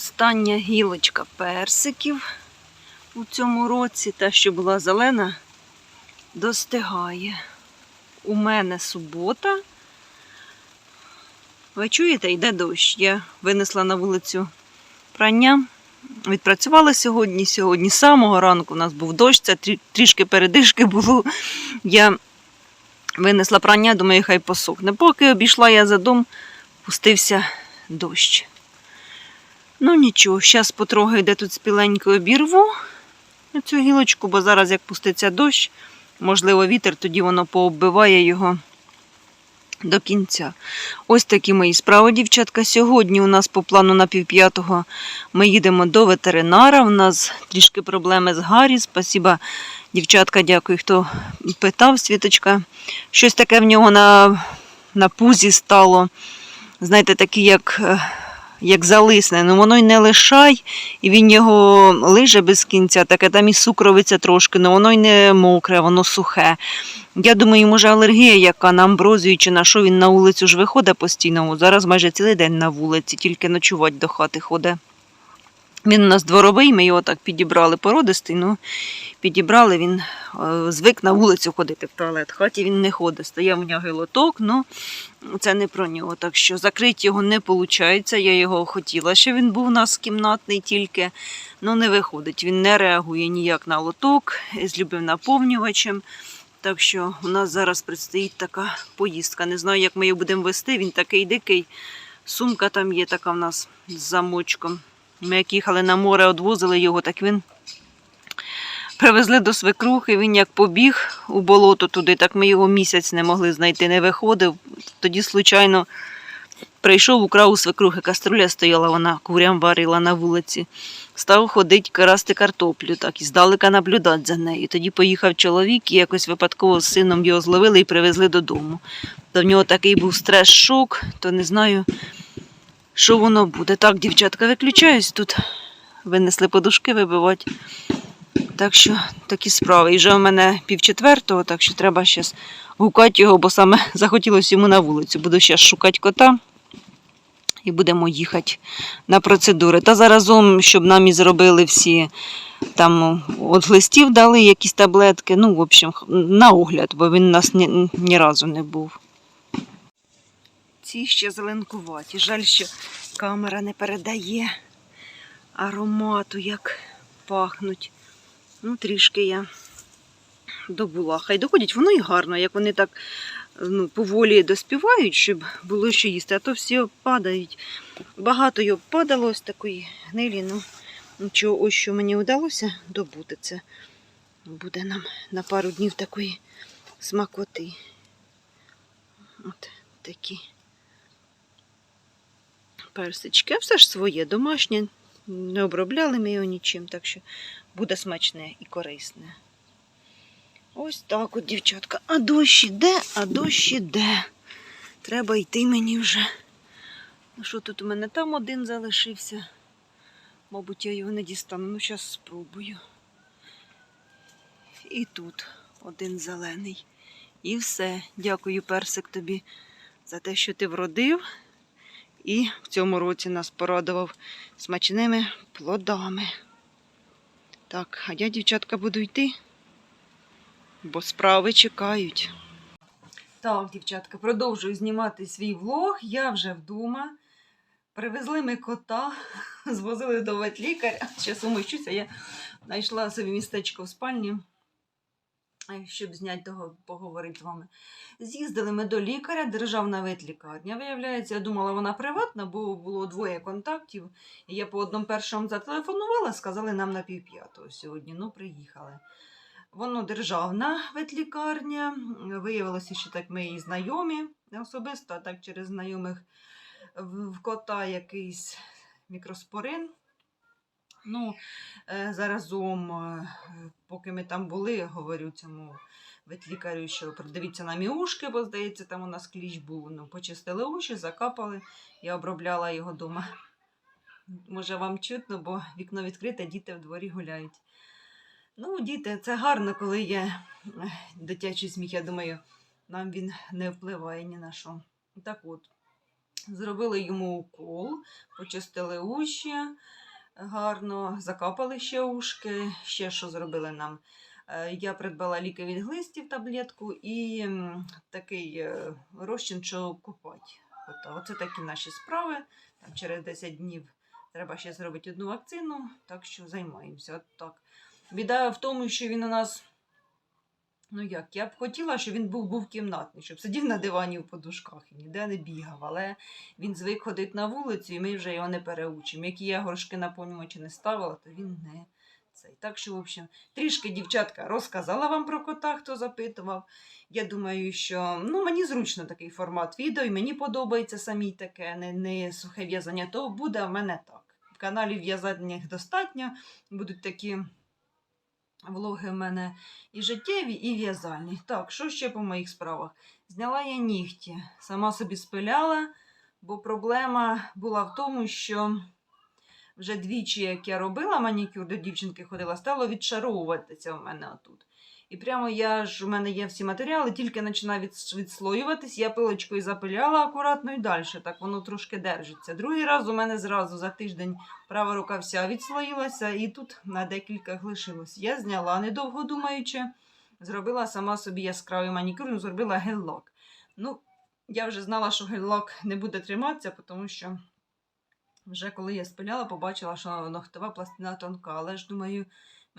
Остання гілочка персиків у цьому році, та, що була зелена, достигає. У мене субота. Ви чуєте, йде дощ. Я винесла на вулицю прання. Відпрацювала сьогодні. Сьогодні з самого ранку у нас був дощ, це трішки передишки було. Я винесла прання, думаю, хай посохне. Поки обійшла я за дом, пустився дощ. Ну нічого, зараз потрогаю, де тут спіленько обірву цю гілочку, бо зараз як пуститься дощ, можливо, вітер, тоді воно пооббиває його до кінця. Ось такі мої справи, дівчатка. Сьогодні у нас по плану на півп'ятого ми їдемо до ветеринара. У нас трішки проблеми з Гаррі. Спасіба, дівчатка, дякую, хто питав, Світочка. Щось таке в нього на, на пузі стало. Знаєте, такі, як, е, як залисне. Ну воно й не лишай, і він його лиже без кінця, таке там і сукровиця трошки, але воно й не мокре, воно сухе. Я думаю, може алергія, яка на амброзію чи на що він на вулицю ж виходить постійно. Зараз майже цілий день на вулиці, тільки ночувати до хати ходить. Він у нас дворовий, ми його так підібрали породистий, ну підібрали, він е, звик на вулицю ходити в туалет. В хаті він не ходить. Стояв у нього лоток, ну це не про нього. Так що закрити його не виходить. Я його хотіла, щоб він був у нас кімнатний тільки, ну не виходить. Він не реагує ніяк на лоток з любим наповнювачем. Так що у нас зараз предстоїть така поїздка. Не знаю, як ми його будемо вести. Він такий дикий. Сумка там є така в нас з замочком. Ми як їхали на море, одвозили його, так він привезли до свекрухи. Він як побіг у болото туди, так ми його місяць не могли знайти, не виходив. Тоді, случайно, прийшов, украв у свекрухи, каструля стояла, вона курям варила на вулиці. Став ходить красти картоплю, так і здалека наблюдати за нею. Тоді поїхав чоловік і якось випадково з сином його зловили і привезли додому. То в нього такий був стрес-шок, то не знаю, що воно буде. Так, дівчатка, виключаюсь тут. Винесли подушки вибивати. Так що такі справи. І вже у мене півчетвертого, так що треба зараз гукати його, бо саме захотілося йому на вулицю. Буду зараз шукати кота і будемо їхати на процедури. Та заразом, щоб нам і зробили всі там от листів дали якісь таблетки. Ну, в общем, на огляд, бо він у нас ні, ні разу не був. Ці ще зеленкуваті. Жаль, що камера не передає аромату, як пахнуть. Ну, трішки я добула. Хай доходять, воно і гарно, як вони так ну, поволі доспівають, щоб було що їсти, а то всі падають. Багато його падало ось такої гнилі. Ну, нічого, ось що мені вдалося добути. Це буде нам на пару днів такої смакоти. От такі персички. А все ж своє, домашнє. Не обробляли ми його нічим, так що буде смачне і корисне. Ось так от, дівчатка. А дощ іде, а дощ іде. Треба йти мені вже. Ну що тут у мене там один залишився? Мабуть, я його не дістану. Ну, зараз спробую. І тут один зелений. І все. Дякую, персик, тобі за те, що ти вродив. І в цьому році нас порадував смачними плодами. Так, а я, дівчатка, буду йти, бо справи чекають. Так, дівчатка, продовжую знімати свій влог. Я вже вдома. Привезли ми кота, звозили до ветлікаря. Зараз умищуся, я знайшла собі містечко в спальні, щоб зняти того, поговорити з вами. З'їздили ми до лікаря, державна ветлікарня. Виявляється, я думала, вона приватна, бо було двоє контактів. Я по одному першому зателефонувала, сказали нам на півп'ятого сьогодні. Ну, приїхали. Воно державна ветлікарня. Виявилося, що так ми і знайомі особисто, а так через знайомих в кота якийсь мікроспорин. Ну, е, заразом, е, поки ми там були, говорю цьому ветлікарю, що придивіться на міушки, бо здається, там у нас кліч був. Ну, почистили уші, закапали, я обробляла його вдома. Може, вам чутно, бо вікно відкрите, діти в дворі гуляють. Ну, діти, це гарно, коли є дитячий сміх. Я думаю, нам він не впливає ні на що. Так от. Зробили йому укол, почистили уші гарно, закапали ще ушки. Ще що зробили нам? Е, Я придбала ліки від глистів таблетку і такий е, розчин, що купать. Оце такі наші справи. Там через 10 днів треба ще зробити одну вакцину, так що займаємося. От так. Біда в тому, що він у нас. Ну як, я б хотіла, щоб він був, був кімнатний, щоб сидів на дивані в подушках і ніде не бігав, але він звик ходити на вулицю, і ми вже його не переучимо. Які я горшки наповнювачі не ставила, то він не цей. Так що, в общем, трішки дівчатка розказала вам про кота, хто запитував. Я думаю, що ну, мені зручно такий формат відео, і мені подобається самій таке, не, не сухе в'язання, то буде в мене так. В каналі в'язання достатньо, будуть такі влоги в мене і життєві, і в'язальні. Так, що ще по моїх справах? Зняла я нігті, сама собі спиляла, бо проблема була в тому, що вже двічі, як я робила манікюр, до дівчинки ходила, стало відшаровуватися в мене отут. І прямо я ж у мене є всі матеріали, тільки починає від, відслоюватись, я пилочкою запиляла акуратно і далі. Так воно трошки держиться. Другий раз у мене зразу за тиждень права рука вся відслоїлася, і тут на декілька лишилось. Я зняла, недовго думаючи, зробила сама собі яскравий манікюр, ну, зробила гель-лак. Ну, я вже знала, що гель-лак не буде триматися, тому що вже коли я спиляла, побачила, що ногтова пластина тонка. Але ж думаю,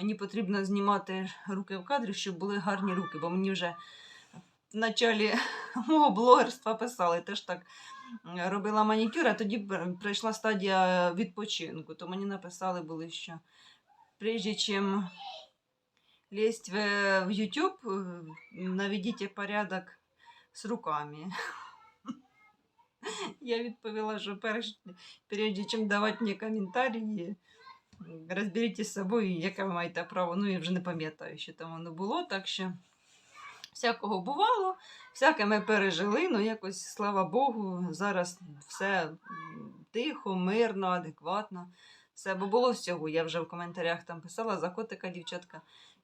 мені потрібно знімати руки в кадрі, щоб були гарні руки, бо мені вже в началі мого блогерства писали, теж так робила манікюр, а тоді пр- прийшла стадія відпочинку. То мені написали були, що прежде чим лезть в, YouTube, э, наведите порядок з руками. Я відповіла, що перш, прежде чим давати мені коментарі, розберіться з собою, яке ви маєте право. Ну, я вже не пам'ятаю, що там воно було, так що всякого бувало, всяке ми пережили, ну якось, слава Богу, зараз все тихо, мирно, адекватно. Все, бо було всього. Я вже в коментарях там писала за котика, дівчатка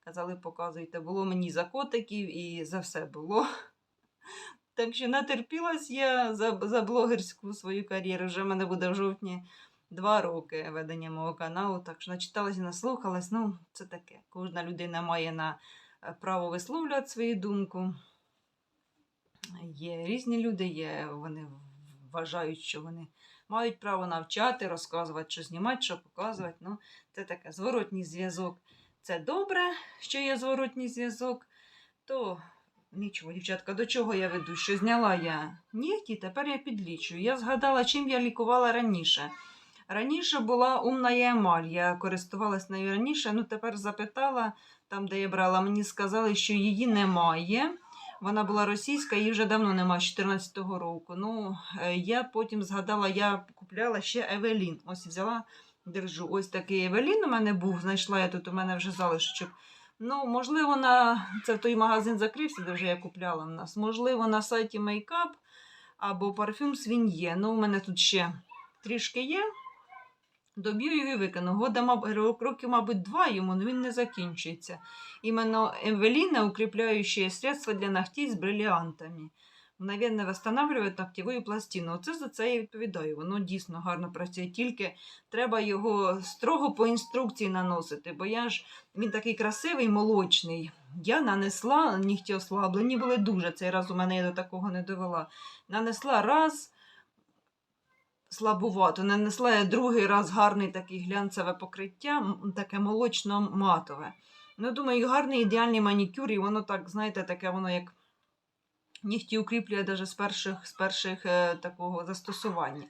казали, показуйте. Було мені за котиків і за все було. Так що натерпілась я за, за блогерську свою кар'єру. Вже в мене буде в жовтні два роки ведення мого каналу. Так що начиталась і наслухалась. Ну, це таке. Кожна людина має на е, право висловлювати свою думку. Є різні люди, є, вони вважають, що вони мають право навчати, розказувати, що знімати, що показувати. Ну, це таке зворотній зв'язок. Це добре, що є зворотній зв'язок, то нічого, дівчатка, до чого я веду? Що зняла я нігті, тепер я підлічую. Я згадала, чим я лікувала раніше. Раніше була умна емаль, я користувалась нею раніше, ну тепер запитала, там, де я брала, мені сказали, що її немає. Вона була російська, її вже давно немає, з 14-го року. Ну, е, я потім згадала, я купляла ще Евелін. Ось взяла, держу. Ось такий Евелін у мене був, знайшла я тут, у мене вже залишечок. Ну, можливо, на це той магазин закрився, де вже я купляла в нас. Можливо, на сайті Makeup або парфюм Свін'є. Ну, у мене тут ще трішки є. Доб'ю його і викину. Года, мабуть, років, мабуть, два йому, але він не закінчується. Іменно Евеліна укріпляюче средство для ногтей з бриліантами. Мгновенно восстанавливает ногтєву пластину. Оце за це я відповідаю. Воно дійсно гарно працює. Тільки треба його строго по інструкції наносити, бо я ж він такий красивий, молочний. Я нанесла нігті ослаблені були дуже. Цей раз у мене я до такого не довела. Нанесла раз слабувато, нанесла я другий раз гарний такий глянцеве покриття, таке молочно-матове. Ну, думаю, гарний ідеальний манікюр, і воно так, знаєте, таке воно як нігті укріплює навіть з перших, з перших е, такого застосування.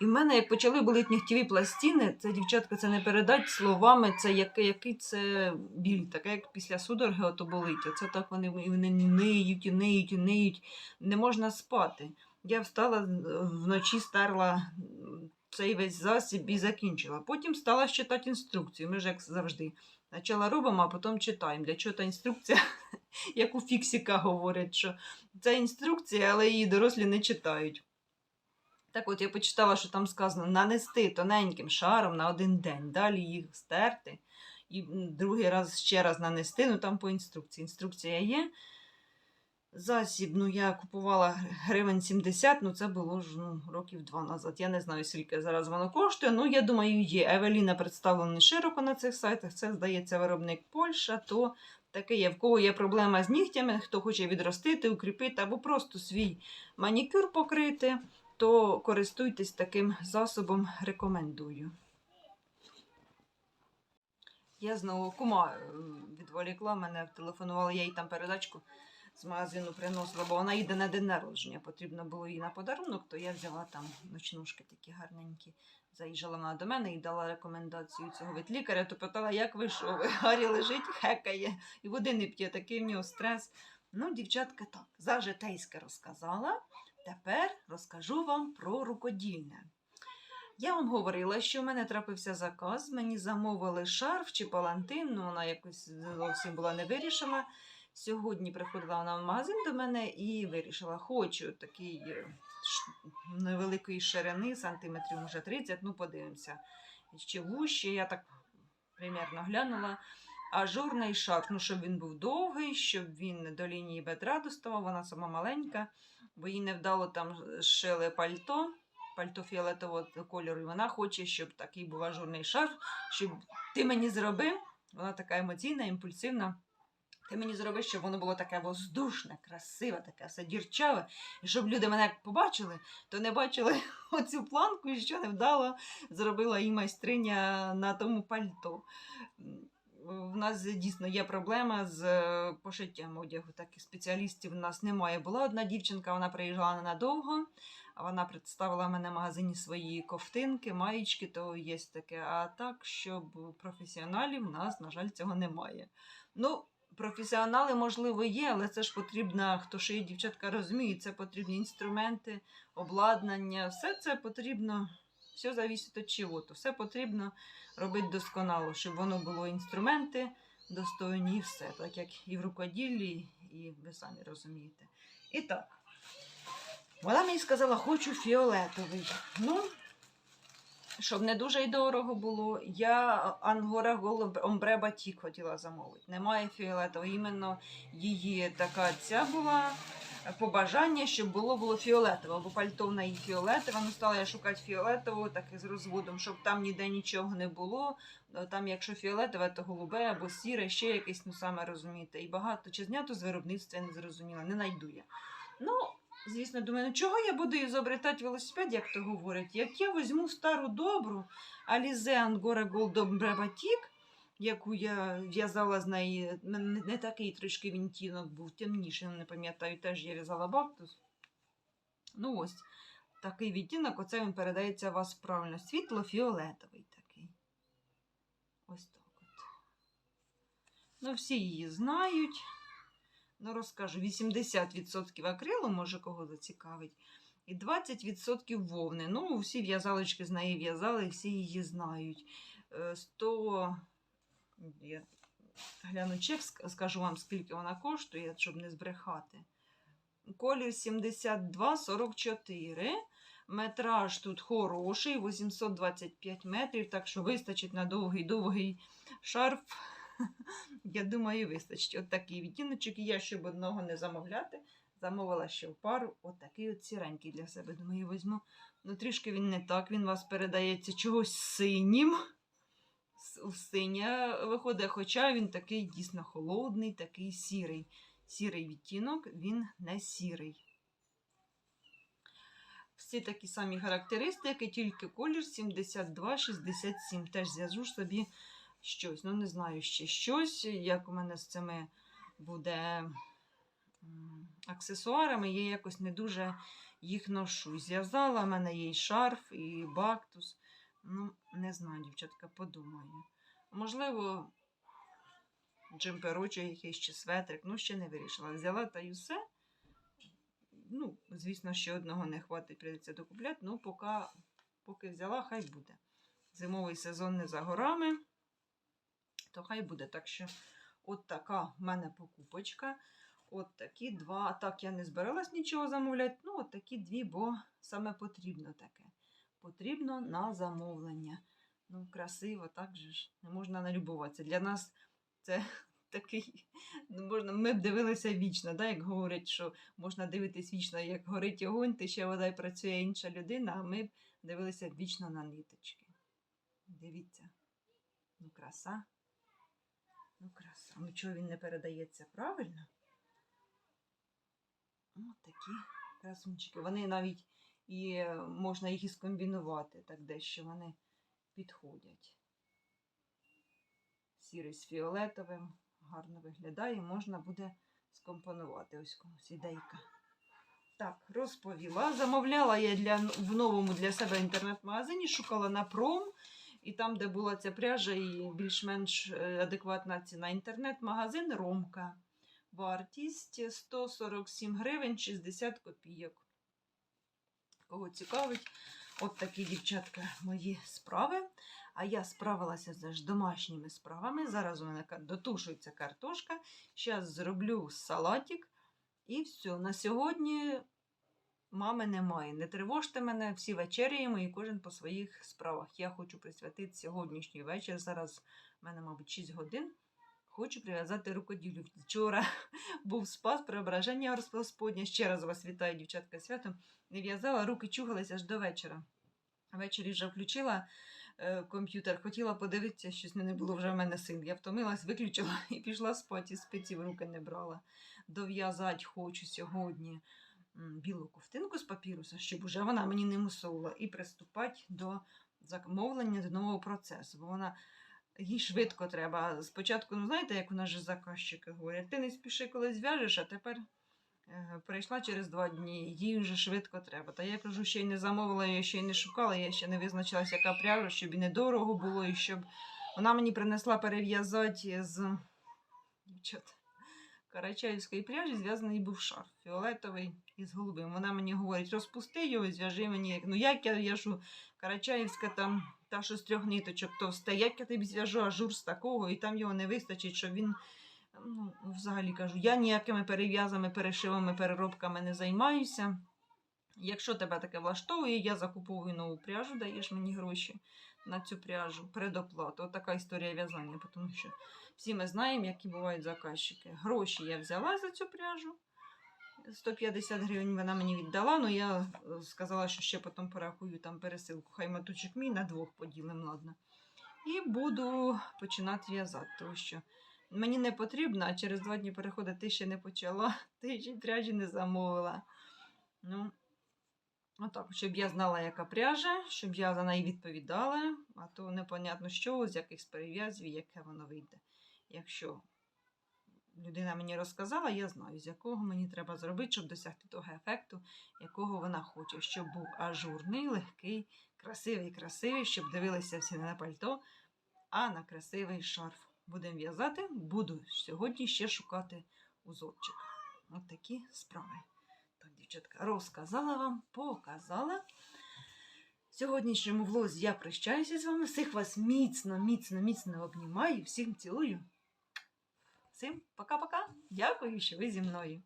І в мене, як почали боліти нігтєві пластини, це, дівчатка, це не передать словами, це який, який це біль, таке, як після судороги ото болить. Оце так вони, вони ниють, і ниють, і ниють. Не можна спати. Я встала е, вночі, стерла м, цей весь засіб і закінчила. Потім стала читати інструкцію. Ми ж як завжди. Спочатку робимо, а потім читаємо. Для чого та інструкція, як у Фіксіка говорять, що це інструкція, але її дорослі не читають. Так от я почитала, що там сказано нанести тоненьким шаром на один день, далі їх стерти, і другий раз ще раз нанести, ну там по інструкції. Інструкція є. Засіб, ну я купувала гривень 70, ну це було ж ну, років два назад. Я не знаю, скільки зараз воно коштує. Ну, я думаю, є. Евеліна представлена широко на цих сайтах. Це, здається, виробник Польща, то таке є. В кого є проблема з нігтями, хто хоче відростити, укріпити або просто свій манікюр покрити, то користуйтесь таким засобом, рекомендую. Я знову кума е, відволікла мене, телефонувала, я їй там передачку з магазину приносила, бо вона їде на день народження. Потрібно було їй на подарунок, то я взяла там ночнушки такі гарненькі. Заїжджала вона до мене і дала рекомендацію цього від лікаря, то питала, як ви що, ви Гаррі лежить, хекає, і води не п'є, такий в нього стрес. Ну, дівчатка, так, за житейське розказала. Тепер розкажу вам про рукодільне. Я вам говорила, що в мене трапився заказ, мені замовили шарф чи палантин, ну вона якось зовсім була не вирішена. Сьогодні приходила вона в магазин до мене і вирішила, хочу такий е, невеликої ширини, сантиметрів може 30, ну подивимося. Ще вужче, я так примірно глянула. Ажурний шарф, ну щоб він був довгий, щоб він до лінії бедра доставав, вона сама маленька, бо їй невдало там шили пальто, пальто фіолетового кольору, і вона хоче, щоб такий був ажурний шарф, щоб ти мені зробив, вона така емоційна, імпульсивна. Ти мені зроби, щоб воно було таке воздушне, красиве, таке все дірчаве. І щоб люди мене побачили, то не бачили оцю планку, і що невдало зробила і майстриня на тому пальто. В нас дійсно є проблема з е, пошиттям одягу. Таких спеціалістів в нас немає. Була одна дівчинка, вона приїжджала ненадовго, а вона представила мене в магазині свої ковтинки, маєчки, то є таке. А так, щоб професіоналів в нас, на жаль, цього немає. Ну, професіонали, можливо, є, але це ж потрібно, хто шиє дівчатка розуміє, це потрібні інструменти, обладнання, все це потрібно, все залежить від чого-то. Все потрібно робити досконало, щоб воно було інструменти достойні і все, так як і в рукоділлі, і ви самі розумієте. І так, вона мені сказала, хочу фіолетовий. Ну, щоб не дуже й дорого було, я Ангора Gold Ombre Batik хотіла замовити. Немає фіолетового. Іменно її така ця була побажання, щоб було було фіолетово, бо пальто в неї фіолетове. Ну, стала я шукати фіолетового, так і з розводом, щоб там ніде нічого не було. Ну, Там, якщо фіолетове, то голубе або сіре, ще якесь, ну саме розумієте. І багато чи знято з виробництва я не зрозуміла, не найду я. Ну, Звісно, думаю, ну чого я буду ізобретати велосипед, як то говорять? Як я візьму стару добру Alize Angora Gold Ombre яку я в'язала з неї, не, такий трошки відтінок був, темніший, ну, не пам'ятаю, теж я в'язала бактус. Ну ось, такий відтінок, оце він передається у вас правильно. Світло-фіолетовий такий. Ось так от. Ну, всі її знають. Ну, розкажу, 80% акрилу, може кого зацікавить, і 20% вовни. Ну, всі в'язалочки з неї в'язали, всі її знають. Е, 100, я гляну чек, скажу вам, скільки вона коштує, щоб не збрехати. Колір 72,44. Метраж тут хороший, 825 метрів, так що вистачить на довгий-довгий шарф. Я думаю, вистачить. От такий відтіночок. І я, щоб одного не замовляти, замовила ще в пару. От такий от сіренький для себе. Думаю, візьму. Ну, трішки він не так, він вас передається чогось синім. В Синя виходить, хоча він такий дійсно холодний, такий сірий. Сірий відтінок, він не сірий. Всі такі самі характеристики, тільки колір 72-67. Теж зв'яжу собі щось. Ну, не знаю ще щось, як у мене з цими буде аксесуарами, я якось не дуже їх ношу. Зв'язала, в мене є і шарф, і бактус. Ну, не знаю, дівчатка, подумаю. Можливо, джемперочок якийсь чи светрик, ну, ще не вирішила. Взяла та й усе. Ну, звісно, ще одного не хватить, прийдеться докупляти, ну, поки, поки взяла, хай буде. Зимовий сезон не за горами то хай буде. Так що, от така в мене покупочка. От такі два. Так я не збиралась нічого замовляти. Ну, от такі дві, бо саме потрібно таке. Потрібно на замовлення. Ну, красиво, так же ж. Не можна налюбуватися. Для нас це такий Ну, можна, ми б дивилися вічно, да, як говорять, що можна дивитись вічно, як горить огонь, ти ще вода й працює інша людина, а ми б дивилися вічно на ниточки. Дивіться. Ну, краса. Ну, краса. Ну, чого він не передається правильно? Ось такі красунчики. Вони навіть і е, можна їх і скомбінувати, так дещо вони підходять. Сірий з фіолетовим гарно виглядає, можна буде скомпонувати ось комусь ідейка. Так, розповіла. Замовляла я для, в новому для себе інтернет-магазині, шукала на пром. І там, де була ця пряжа і більш-менш е, адекватна ціна. Інтернет-магазин Ромка. Вартість 147 гривень 60 копійок. Кого цікавить, от такі дівчатка мої справи. А я справилася з домашніми справами. Зараз у мене дотушується картошка. Зараз зроблю салатик. І все. На сьогодні мами немає. Не тривожте мене, всі вечеряємо і кожен по своїх справах. Я хочу присвятити сьогоднішній вечір. Зараз в мене, мабуть, 6 годин. Хочу прив'язати рукоділю. Вчора був спас, преображення Господня. Ще раз вас вітаю, дівчатка, з святом. Не в'язала, руки чухалися аж до вечора. Ввечері вже включила е, комп'ютер, хотіла подивитися, щось не було вже в мене сил. Я втомилась, виключила і пішла спати, і спиці в руки не брала. Дов'язати хочу сьогодні білу ковтинку з папіруса, щоб уже вона мені не мусола, і приступати до замовлення до нового процесу. Бо вона їй швидко треба. Спочатку, ну знаєте, як у нас же заказчики говорять, ти не спіши, коли зв'яжеш, а тепер е, прийшла через два дні, їй вже швидко треба. Та я кажу, ще й не замовила, я ще й не шукала, я ще не визначилася, яка пряжа, щоб і недорого було, і щоб вона мені принесла перев'язати з дівчат. Карачаївської пряжі зв'язаний був шарф фіолетовий із голубим. Вона мені говорить, розпусти його зв'яжи мені. Ну як я в'яжу? Карачаївська там та що з трьох ниточок товста, як я тобі зв'яжу ажур з такого, і там його не вистачить, щоб він. Ну, взагалі кажу, я ніякими перев'язами, перешивами, переробками не займаюся. Якщо тебе таке влаштовує, я закуповую нову пряжу, даєш мені гроші на цю пряжу, предоплату. От така історія в'язання, тому що всі ми знаємо, які бувають заказчики. Гроші я взяла за цю пряжу. 150 гривень вона мені віддала, але я е, сказала, що ще потім порахую там пересилку. Хай матучок мій на двох поділимо, ладно. І буду починати в'язати, тому що мені не потрібно, а через два дні переходу ти ще не почала, ти ще пряжі не замовила. Ну, отак, щоб я знала, яка пряжа, щоб я за неї відповідала, а то непонятно що, з яких перев'язів, яке воно вийде. Якщо людина мені розказала, я знаю, з якого мені треба зробити, щоб досягти того ефекту, якого вона хоче, щоб був ажурний, легкий, красивий, красивий, щоб дивилися всі не на пальто, а на красивий шарф. Будемо в'язати, буду сьогодні ще шукати узорчик. От такі справи. Дівчатка, розказала вам, показала. В сьогоднішньому влозі я прощаюся з вами. Всіх вас міцно, міцно, міцно обнімаю, всім цілую. Всім пока-пока. Дякую, що ви зі мною.